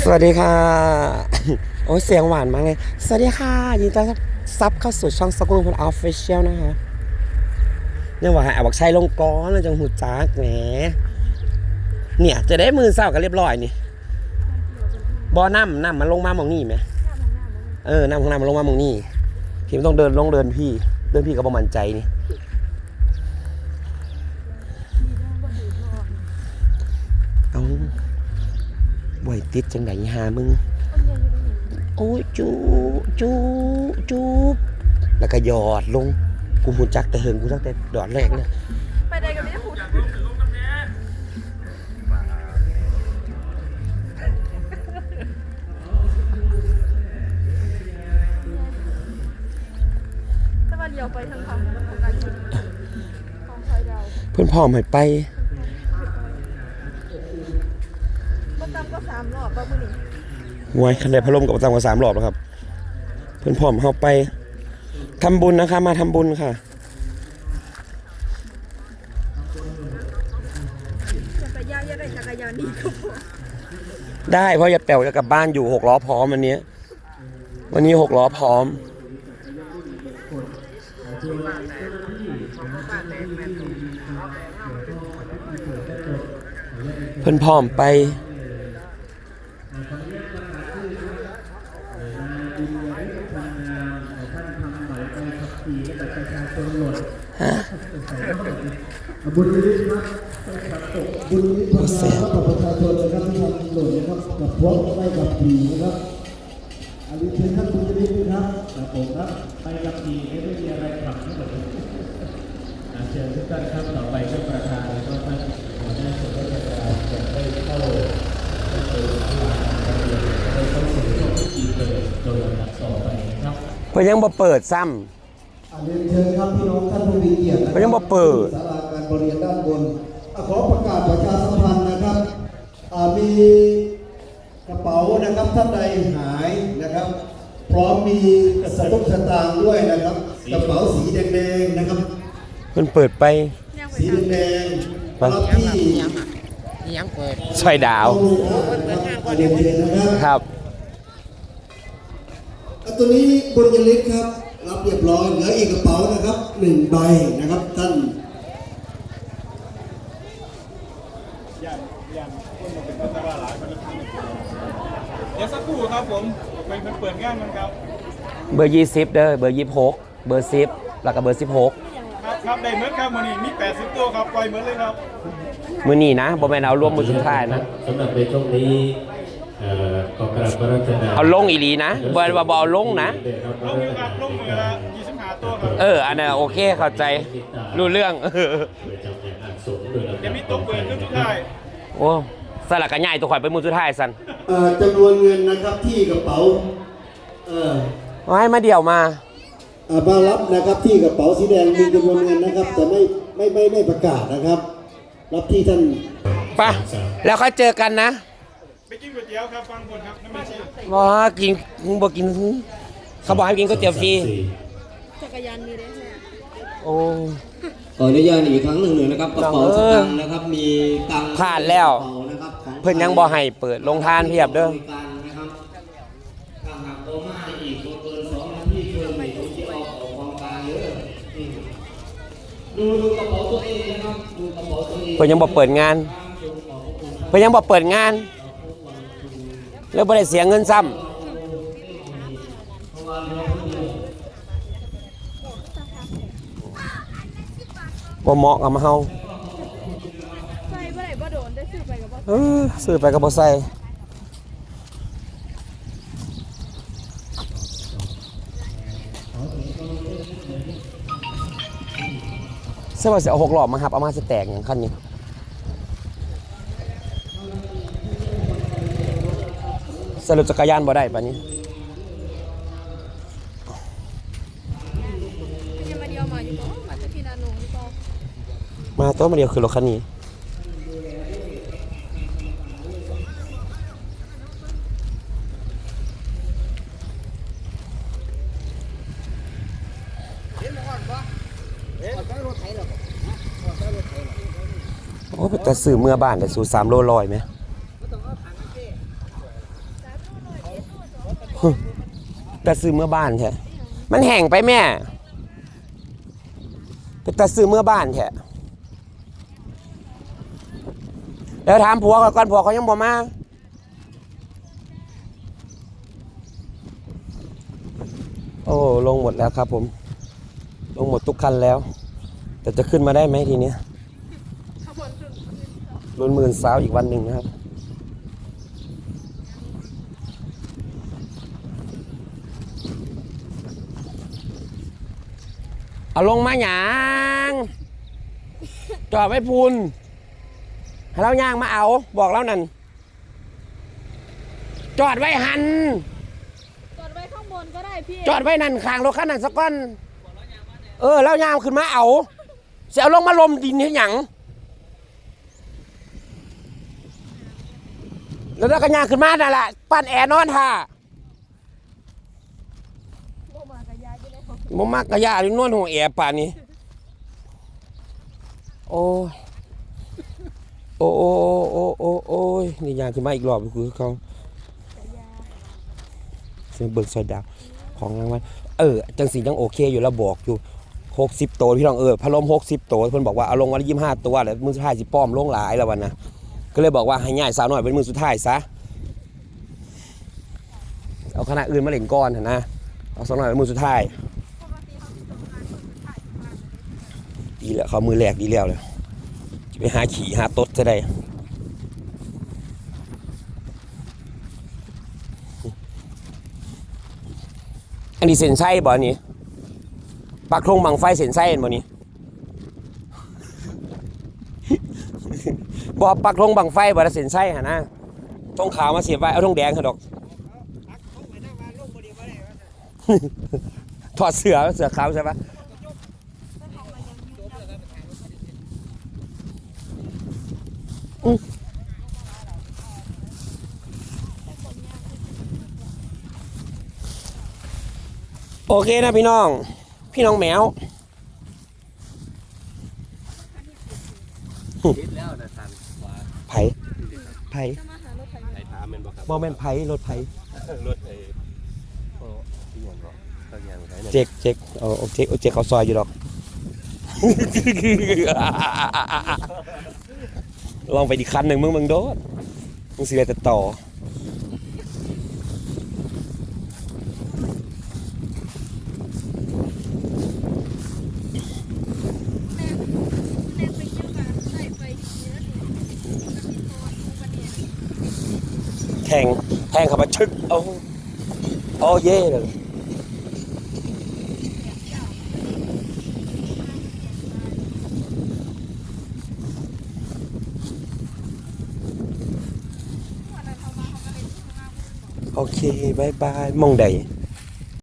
สวัสดีค่ะ โอ้ยเสียงหวานมากเลย สวัสดีค่ะ ยินดีต้อนรับซับเข้าสู่ช่องสกุลคนออฟฟิเชียลนะคะเนี่ยว่าหาบกใช้ลงก้อนแล้วจังหูจักแหมเนี่ย จะได้มือเศร้ากันเรียบร้อยนี่บอน้ำน้ำมันลงมาหมองนี่ไหมเออน้ำของน้ำมันลงมาหมองนี่พี่ต้องเดินลงเดินพี่ เดินพี่ก็ประมันใจนี่ ติดจังไหนหามึง โอ้ยจูจูจูบแล้วก็หยอดลง กูหูจักแต่เหิงกูตั้งแต่ดอดแรกเนี่ยไปใดกันไม่ได้พูดแต่ว่าเลี้ยวไปทางทางของการกินของซอยดาวเพื่อนพ่อมให้ไป ก็ตามก็สามรอบบ้างมื้อนี้ หวยคันไดพัดลมกับประจำกว่าสามรอบแล้วครับ เพื่อนพ่อมเข้าไปทำบุญนะคะ มาทำบุญค่ะได้เพราะยายแป๋วจะกลับบ้านอยู่หกล้อพร้อมวันนี้ วันนี้หกล้อพร้อมเพื่อนพร้อมไป บุญนี้ครับบุญนี้ทำงานรับกับประชาชนนะครับที่ทำหล่นนะครับกับพวกไม่กับผีนะครับอันนี้เชิญท่านบุญนี้นะครับครับผมครับไปกับผีไม่มีอะไรขับทั้งหมดเชิญทุกท่านครับต่อไปก็ประธานแล้วก็ท่านหัวหน้าส่วนราชการจะได้เข้าได้เข้าสู่ช่วงพิธีเปิดโดยลำดับต่อไปครับเพื่อนยังบ่เปิดซ้อันนี้เชิญครับพี่น้องท่านผู้มีเกียรตินะครัมันยังบ่เปิด ศาลาการประเรียนด้านบนอะขอประกาศประชาสัมพันธ์นะครับอ่ามีกระเป๋านะครับท่านใดหายนะครับ พร้อมมีสตุ้งสตางค์ด้วยนะครับ กระเป๋าสีแดงๆนะครับำเพื่อนเปิดไปย่างไปสีทางแดงไปๆรับที่ยังเปิดช่อยดาว เอาลูกนะครับเรียนเรียนนะครับ ครับอะ ตัวนี้บุญยฤทธิ์ครับ รับเรียบร้อยเหลืออีกกระเป๋านะครับหนึ่งใบนะครับท่านเดี๋ยวสักครู่ครับผมเป็นเป็นเปิดงานมันครับ เบอร์ยี่สิบเด้อเบอร์ยี่หกเบอร์สิบแล้วก็เบอร์สิบหกครับครับได้เมื่อครับวันนี้มี80ตัวครับปล่อยเหมือนเลยครับมือนี่นะบ่แม่นเอารวมมือสุดท้ายนะสำหรับในช่วงนี้ เอ่อขอกราบพระราชทานเอาลงอีหลีนะบ่ว่าบ่เอาลงนะได้รับพลระงรามือชครัทาบนลงมือละ25ตัวครับเออ อันนั้นโอเคเข้าใจ รู้เรื่องเพื่อจำแนกอันสูงโดยลำดับเดี๋ยวมีตัวเปิดขึ้นทุกท่ายโอ้สลักกันใหญ่ตัวข่อยไปมือสุดท้ายสันเอ่อจำนวนเงินนะครับที่กระเป๋าเอ่อเอาให้มาเดี่ยวมาอ่ามารับนะครับที่กระเป๋าสีแดงมีจำนวนเงินนะครับ แต่ไม่ไม่ไม่ไม่ประกาศนะครับ รับที่ท่าน ไปแล้วค่อยเจอกันนะ ไปกินก๋วยเตี๋ยวครับฟังบนครับน้ำมันชีว่ากินบ่กินเขาบอกให้กินก๋วยเตี๋ยวฟรีจักรยานมีได้แค่โอ้ ขออนุญาตอีกครั้งหนึ่งหนึ่งนะครับกระเป๋าสตางค์นะครับมีตังค์ผ่านแล้ว กระเป๋านะครับของเพิ่นยังบ่ให้เปิดลงทานเพียบเด้อบริการนะครับถ้าหากโตมาอีกบ่เกินสองนาทีเกินหนึ่งผมจะเอาของกองกลางเยอะอืมดูดูกระเป๋าตัวเองนะครับดูกระเป๋าตัวเองเพิ่นยังบ่เปิดงาน เพิ่นยังบ่เปิดงาน แล้วบ่ได้เสียเงินซ้ำบ่เหมาะกับเฮาใส่เมื่อไหร่บ่โดนได้ซื้อไปกับบ่เออซื้อไปก็บ่ใส่เสื้อว่าสิเอาหกหลอบมาหับเอามาสิแตกอย่างคันนี้ รุปจักรยานบ่ได้ปะนี้ยังมาเดียวมาอยู่บ่มาจากที่นาโนงอยู่บ่มาตัวมาเดียวคือรถคันนี้โอ้แต่สื่อเมื่อบ้านแต่สู่สามโลลอยไหม แต่ซื้อเมื่อบ้านแท้มันแห้งไปแม่แต่ซื้อเมื่อบ้านแท้แล้วถามผัวก่อนผัวเขายังบ่มาโอ้ลงหมดแล้วครับผม ลงหมดทุกคันแล้ว แต่จะขึ้นมาได้ไหมทีเนี้ยขบวนถึงลุ้นหมื่นสาวอีกวันหนึ่งนะครับ เอาลงมาหยางจอดไว้พูนให้เราย่างมาเอา บอกแล้วนั่น จอดไว้หัน จอดไว้ข้างบนก็ได้พี่จอดไว้นั่นข้างรถคันนั้นสักก้อน เออแล้วย่างขึ้นมาเอาจะเอาลงมาลมดินให้หยัง แล้วเราก็ย่างขึ้นมานั่นแหละปั้นแอร์นอนท่า โบมากระยาอยู่ในของ บ่มักกะยาหรือนอนห้องแอร์ป่านนี้ โอ้ยโอ้โอ้โอ้โอ้โอ้ยนี่ยางขึ้นมาอีกรอบคือเขาเสียงเบิกซอยดาวของรางวัลเออ จังสียังโอเคอยู่แล้วบอกอยู่หกสิบตัวพี่น้องเออพัดลมหกสิบตัวเพิ่นบอกว่าเอาลงวันละยี่ห้าตัวแล้วมือสุดท้ายสิป้อมลงหลายแล้ววันนะก็เลยบอกว่าให้ง่ายสาวหน่อยเป็นมือสุดท้ายซะเอาคณะอื่นมาเล่นก้อนนะเอาสาวหน่อยเป็นมือสุดท้าย ปกติเขาสิส่งงานคนสุดท้ายมากเลย แล้วเขามือแรกดีแล้วเลยจะไปหาขี่หาตดจะได้อันนี้เส้นไส้บ่อนนี้ปักธงบังไฟเส้นไส้เห็นบ่นี้บ่ปักธงบังไฟบ่ละเส้นไส้หะนะธงขาวมาเสียบไว้เอาธงแดงค่ะดอกถอดเสือเสือขาวใช่ปะ โอเคนะพี่น้อง พี่น้องแมวไผ่ไผ่จะมาหารถไถไหนถามเป็นบอกครับบอแมนไผ่รถไผ่รถไอ้โอ้ที่ยังบอกเขายังไหนเนี่เจ๊กเจ๊กเอาเอเจ๊กเอาเจ๊กเขาซอยอยู่ดอก ลองไปดีคันหนึ่งมึงมึงโดดมึงสิเลยแต่ต่อแม่แม่ไปเที่ยวกันใส่ไปเยอะเลยกับพี่โตอุบัติเหตุแทงแทงเข้ามาชึกโอ้โอ้เย่เลย วันนั้น เขามาเขาก็เลยที่ข้างหน้าโอเคบายบายมองใด